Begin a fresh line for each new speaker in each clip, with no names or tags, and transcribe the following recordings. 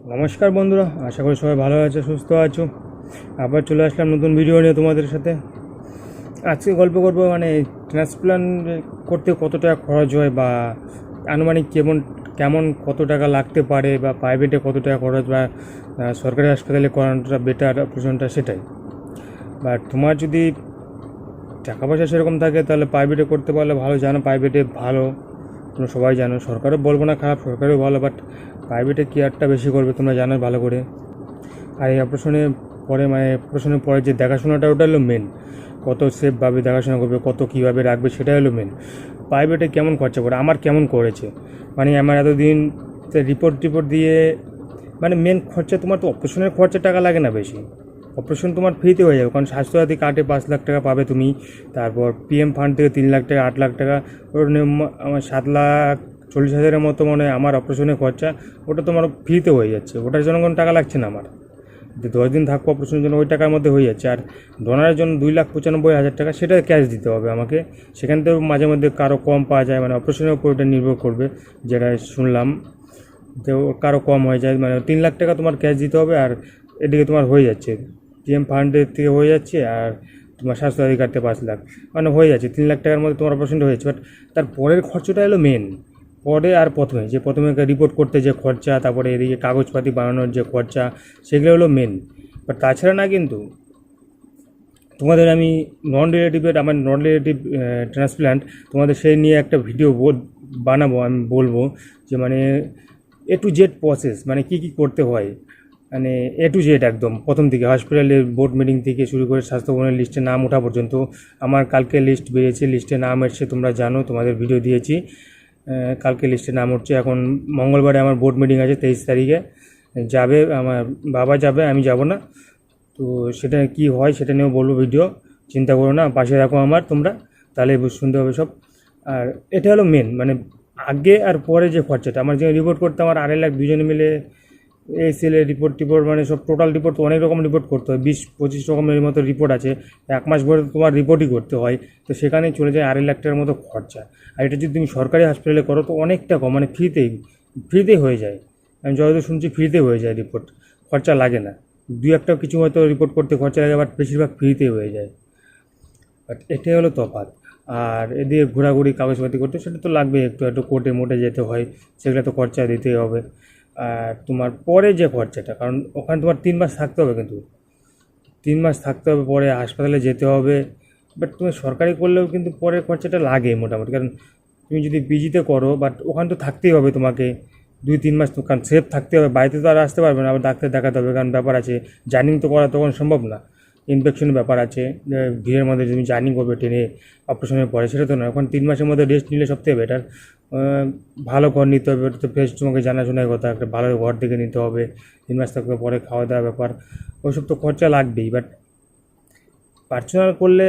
নমস্কার বন্ধুরা, আশা করি সবাই ভালো আছে, সুস্থ আছো। আবার চলে আসলাম নতুন ভিডিও নিয়ে তোমাদের সাথে। আজকে গল্প করব মানে ট্রান্সপ্লান্ট করতে কত টাকা খরচ হয় বা আনুমানিক কেমন কেমন কত টাকা লাগতে পারে বা প্রাইভেটে কত টাকা খরচ বা সরকারি হাসপাতালে করানোটা বেটার অপারেশনটা সেটাই। বা তোমার যদি টাকা পয়সা সেরকম থাকে, তাহলে প্রাইভেটে করতে পারলে ভালো, জানো প্রাইভেটে ভালো। তোমরা সবাই জানো সরকারও বলব না খারাপ, সরকারও ভালো বাট প্রাইভেটে কেয়ারটা বেশি করবে, তোমরা জানো ভালো করে। আর এই অপারেশনে পরে মানে অপারেশনের পরে যে দেখাশোনাটা, ওটা হলো মেন কত সেফভাবে দেখাশোনা করবে, কত কীভাবে রাখবে সেটাই হলো মেন প্রাইভেটে কেমন খরচা করে, আমার কেমন করেছে? মানে আমার এতদিন রিপোর্ট টিপোর্ট দিয়ে মানে মেন খরচা, তোমার তো অপারেশনের খরচা টাকা লাগে না বেশি। অপারেশন তোমার ফ্রিতে হয়ে যাবে। কারণ স্বাস্থ্যসাথী কার্ডে পাঁচ লাখ টাকা পাবে তুমি, তারপর পিএম ফান্ড থেকে তিন লাখ টাকা, আট লাখ টাকা, ওর আমার সাত লাখ চল্লিশ হাজারের মতো মনে আমার অপারেশনের খরচা, ওটা তোমার ফ্রিতে হয়ে যাচ্ছে। ওটার জন্য কোনো টাকা লাগছে না আমার। যে দশ দিন থাকব অপারেশনের জন্য, ওই টাকার মধ্যে হয়ে যাচ্ছে। আর ডোনারের জন্য দুই লাখ পঁচানব্বই হাজার টাকা, সেটা ক্যাশ দিতে হবে আমাকে। সেখান থেকেও মাঝে মধ্যে কারও কম পাওয়া যায় মানে অপারেশনের উপর ওটা নির্ভর করবে, যেটা শুনলাম। যে কারও কম হয়ে যায় মানে তিন লাখ টাকা তোমার ক্যাশ দিতে হবে, আর এদিকে তোমার হয়ে যাচ্ছে। পিএম ফান্ডের থেকে হয়ে যাচ্ছে আর তোমার স্বাস্থ্য অধিকারতে পাঁচ লাখ। মানে হয়ে যাচ্ছে, তিন লাখ টাকার মধ্যে তোমার অপারেশনটা হয়েছে বাট তার পরের খরচটা এলো মেন পরে আর প্রথমে, যে প্রথমে রিপোর্ট করতে যে খরচা, তারপরে এদিকে কাগজপাতি বানানোর যে খরচা, সেগুলো হলো মেন বাট তাছাড়া না কিন্তু তোমাদের আমি নন রিলেটিভের আমার নন রিলেটিভ ট্রান্সপ্ল্যান্ট তোমাদের সেই নিয়ে একটা ভিডিও বানাবো, আমি বলব যে মানে এ টু জেড প্রসেস মানে কি কি করতে হয়। মানে এ টু জেড একদম। প্রথম থেকে হসপিটালের বোর্ড মিটিং থেকে শুরু করে স্বাস্থ্যভবনের লিস্টে নাম ওঠা পর্যন্ত। আমার কালকে লিস্ট বেরিয়েছে লিস্টে নাম এসছে, তোমরা জানো, তোমাদের ভিডিও দিয়েছি। কালকে লিস্টে নাম উঠছে। এখন মঙ্গলবারে আমার বোর্ড মিটিং আছে তেইশ তারিখে। যাবে, আমার বাবা যাবে, আমি যাব না। তো সেটা কি হয় সেটা নিয়েও বলব ভিডিও চিন্তা করো না, পাশে রাখো আমার তোমরা, তাহলে শুনতে হবে সব। আর এটা হলো মেন মানে আগে আর পরে যে খরচাটা। আমার যে রিপোর্ট করতে আমার আড়াই লাখ দুজনে মিলে সেলে রিপোর্ট টিপোর্ট মানে সব টোটাল রিপোর্ট অনেক রকম রিপোর্ট করতে হয়। বিশ, পঁচিশ রকমের মতো রিপোর্ট আছে। এক মাস ভরে তোমার রিপোর্টই করতে হয়। তো সেখানেই চলে যায় আড়াই লাখ টাকার মতো খরচা। আর এটা যদি তুমি সরকারি হসপিটালে করো তো অনেকটা কম মানে ফ্রিতেই ফ্রিতেই হয়ে যায়। আমি যতদূর শুনছি ফ্রিতে হয়ে যায় রিপোর্ট খরচা লাগে না। দু একটা কিছু হয়তো রিপোর্ট করতে খরচা লাগে বাট বেশিরভাগ ফ্রিতে হয়ে যায়। বাট এটাই হলো তফাৎ। আর এদিকে ঘোরাঘুরি কাগজপাতি করতে, সেটা তো লাগবে একটু একটু কোর্টে মোটে যেতে হয়। সেগুলো তো খরচা দিতেই হবে। তোমার পরে যে খরচাটা, কারণ ওখানে তোমার তিন মাস থাকতে হবে কিন্তু। তিন মাস থাকতে হবে পরে হাসপাতালে যেতে হবে বাট তুমি সরকারি করলেও কিন্তু পরের খরচাটা লাগে মোটামুটি। কারণ তুমি যদি পিজিতে করো বাট ওখানে তো থাকতেই হবে তোমাকে। দুই, তিন মাস তো, কারণ সেফ থাকতে হবে, বাড়িতে তো আর আসতে পারবে না, আবার ডাক্তার দেখাতে হবে, কারণ ব্যাপার আছে। জার্নিং তো করা তখন সম্ভব না। ইনফেকশনের ব্যাপার আছে ভিড়ের মধ্যে তুমি জার্নি করবে ট্রেনে, অপারেশনের পরে, সেটা তো নয়। এখন তিন মাসের মধ্যে রেস্ট নিলে সবথেকে বেটার ভালো ঘর নিতে হবে তো ফ্রেশ তোমাকে জানাশোনার কথা, একটা ভালো ঘর দেখে নিতে হবে, তিন মাস থাকবে পরে খাওয়া দাওয়ার ব্যাপার, ওইসব তো খরচা লাগবেই বাট পার্সোনাল করলে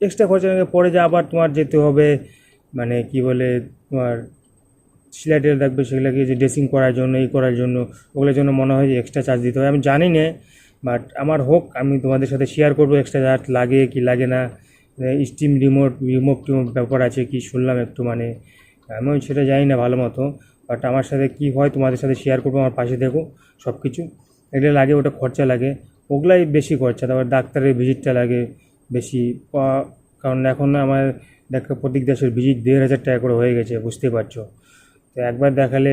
এক্সট্রা খরচা লাগে, পরে যা আবার তোমার যেতে হবে মানে কি বলে, তোমার সিলাইটেল থাকবে, সেগুলোকে যে ড্রেসিং করার জন্য, এই করার জন্য, ওগুলোর জন্য মনে হয় যে এক্সট্রা চার্জ দিতে হবে আমি জানি না বাট আমার হোক, আমি তোমাদের সাথে শেয়ার করব এক্সট্রা চার্জ লাগে, কি লাগে না। স্টিম রিমোট রিমোট টিমোট ব্যাপার আছে, কি শুনলাম একটু মানে আমিও সেটা জানি না ভালো মতো। বাট আমার সাথে কি হয়, তোমাদের সাথে শেয়ার করব, আমার পাশে দেখো সব কিছু এগুলো লাগে, ওটা খরচা লাগে। ওগুলাই বেশি খরচা, তারপর ডাক্তারের ভিজিটটা লাগে বেশি। কারণ এখন আমার দেখো, প্রত্যেক দেশের ভিজিট দেড় হাজার টাকা করে হয়ে গেছে বুঝতে পারছ। তো একবার দেখালে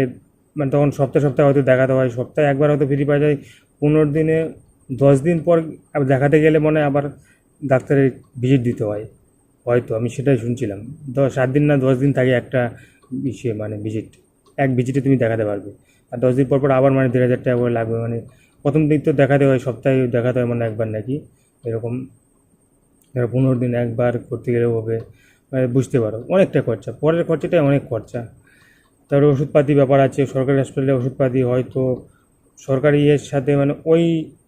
মানে তখন সপ্তাহে সপ্তাহে হয়তো দেখাতে হয়, সপ্তাহে একবার হয়তো ফ্রি পাওয়া যায়, পনেরো দিনে দশ দিন পর দেখাতে গেলে মনে আবার ডাক্তারের ভিজিট দিতে হয়। হয়তো, আমি সেটাই শুনছিলাম। দশ, সাত দিন না দশ দিন থাকে একটা ইসে মানে ভিজিট এক ভিজিটে তুমি দেখাতে পারবে। আর দশ দিন পর পর আবার মানে দেড় হাজার টাকা করে লাগবে মানে প্রথম দিন তো দেখাতে হয়, সপ্তাহে দেখাতে হয় মানে একবার নাকি। এরকম পনেরো দিন একবার করতে গেলেও হবে। মানে বুঝতে পারো, অনেকটা খরচা। পরের খরচাটাই অনেক খরচা। তারপরে ওষুধপাতি ব্যাপার আছে, সরকারি হসপিটালে ওষুধপাতি হয়তো সরকারি ইয়ের সাথে মানে ওই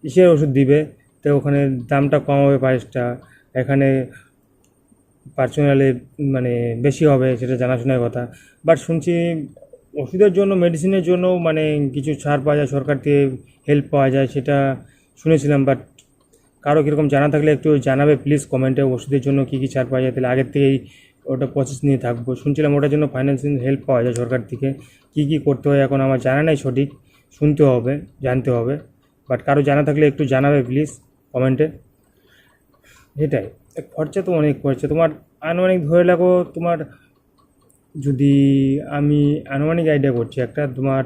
ইসের ওষুধ দিবে, তো ওখানে দামটা কম হবে প্রাইসটা এখানে পার্সোনালে মানে বেশি হবে সেটা জানাশোনার কথা। বাট শুনছি ওষুধের জন্য মেডিসিনের জন্য মানে কিছু ছাড় পাওয়া যায়, সরকার থেকে হেল্প পাওয়া যায় সেটা শুনেছিলাম। বাট কারও কীরকম জানা থাকলে একটু জানাবে প্লিজ কমেন্টে ওষুধের জন্য কী কী ছাড় পাওয়া যায়, তাহলে আগের থেকেই ওটা প্রসেস নিয়ে থাকব। শুনছিলাম ওটার জন্য ফাইন্যান্সিয়াল হেল্প পাওয়া যায় সরকার থেকে। কী কী করতে হয় এখন আমার জানা নাই সঠিক। শুনতে হবে, জানতে হবে। বাট কারও জানা থাকলে একটু জানাবে প্লিজ কমেন্টে এটাই। খরচা তো অনেক খরচা তোমার আনুমানিক ধরে রাখো, তোমার যদি আমি আনুমানিক আইডিয়া করছি, একটা তোমার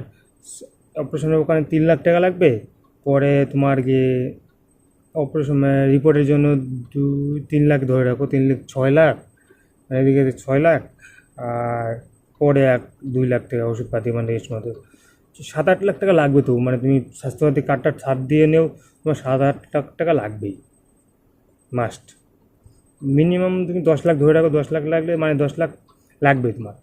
অপারেশনের ওখানে তিন লাখ টাকা লাগবে, পরে তোমার গিয়ে অপারেশন রিপোর্টের জন্য দু, তিন লাখ ধরে রাখো, তিন লাখ, ছয় লাখ, এদিকে ছয় লাখ, আর পরে এক, দুই লাখ টাকা ওষুধপাতি মানে এর মতো। সাত আট লাখ টাকা লাগবে তো মানে তুমি স্বাস্থ্যসাথী কার্ডটা ছাড় দিয়ে নেও, তোমার সাত আট লাখ টাকা লাগবেই মাস্ট মিনিমাম তুমি দশ লাখ ধরে রাখো, দশ লাখ লাগলে মানে দশ লাখ লাগবে তোমার,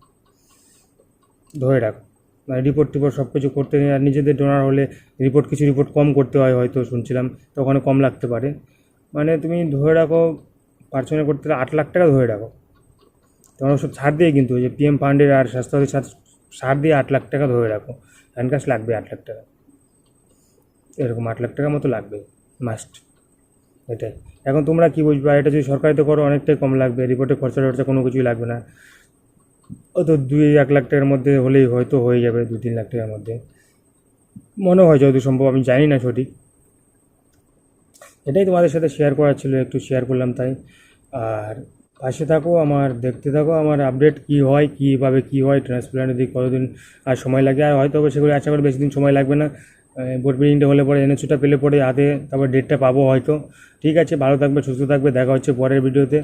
ধরে রাখো। মানে রিপোর্ট টিপোর্ট সব কিছু করতে আর নিজেদের ডোনার হলে রিপোর্ট কিছু রিপোর্ট কম করতে হয় হয়তো, শুনছিলাম, তো ওখানে কম লাগতে পারে। মানে তুমি ধরে রাখো পার্সোনাল করতে আট লাখ টাকা ধরে রাখো। তোমার ওসব ছাড় দিয়ে কিন্তু ওই যে পিএম ফান্ডের আর স্বাস্থ্যসাথী ছাড় দিয়ে আট লাখ টাকা ধরে রাখো। হ্যান্ড ক্যাশ লাগবে আট লাখ টাকা। এরকম আট লাখ টাকার মতো লাগবে মাস্ট এটাই। এখন তোমরা কী বুঝবে? এটা যদি সরকারিতে করো, অনেকটাই কম লাগবে। রিপোর্টের খরচা টরচা কোনো কিছুই লাগবে না। ও তো দুই, এক লাখ টাকার মধ্যে হলেই হয়তো হয়ে যাবে, দু, তিন লাখ টাকার মধ্যে। মনে হয় যতদূর সম্ভব, আমি জানি না সঠিক। এটাই তোমাদের সাথে শেয়ার করার ছিল, একটু শেয়ার করলাম তাই। আর পাশে থাকো, আমার দেখতে থাকো, আমার আপডেট কি হয় কীভাবে কি হয় ট্রান্সপ্লান্টের দিক কতদিন, আর সময় লাগে, আর হয়তো সেগুলো আশা করি বেশি দিন সময় লাগবে না। বোর্ড মিটিংটা হলে পরে এনএসিটা পেলে পরে হাতে, তারপর ডেটটা পাবো হয়তো। ঠিক আছে, ভালো থাকবে, সুস্থ থাকবে, দেখা হচ্ছে পরের ভিডিওতে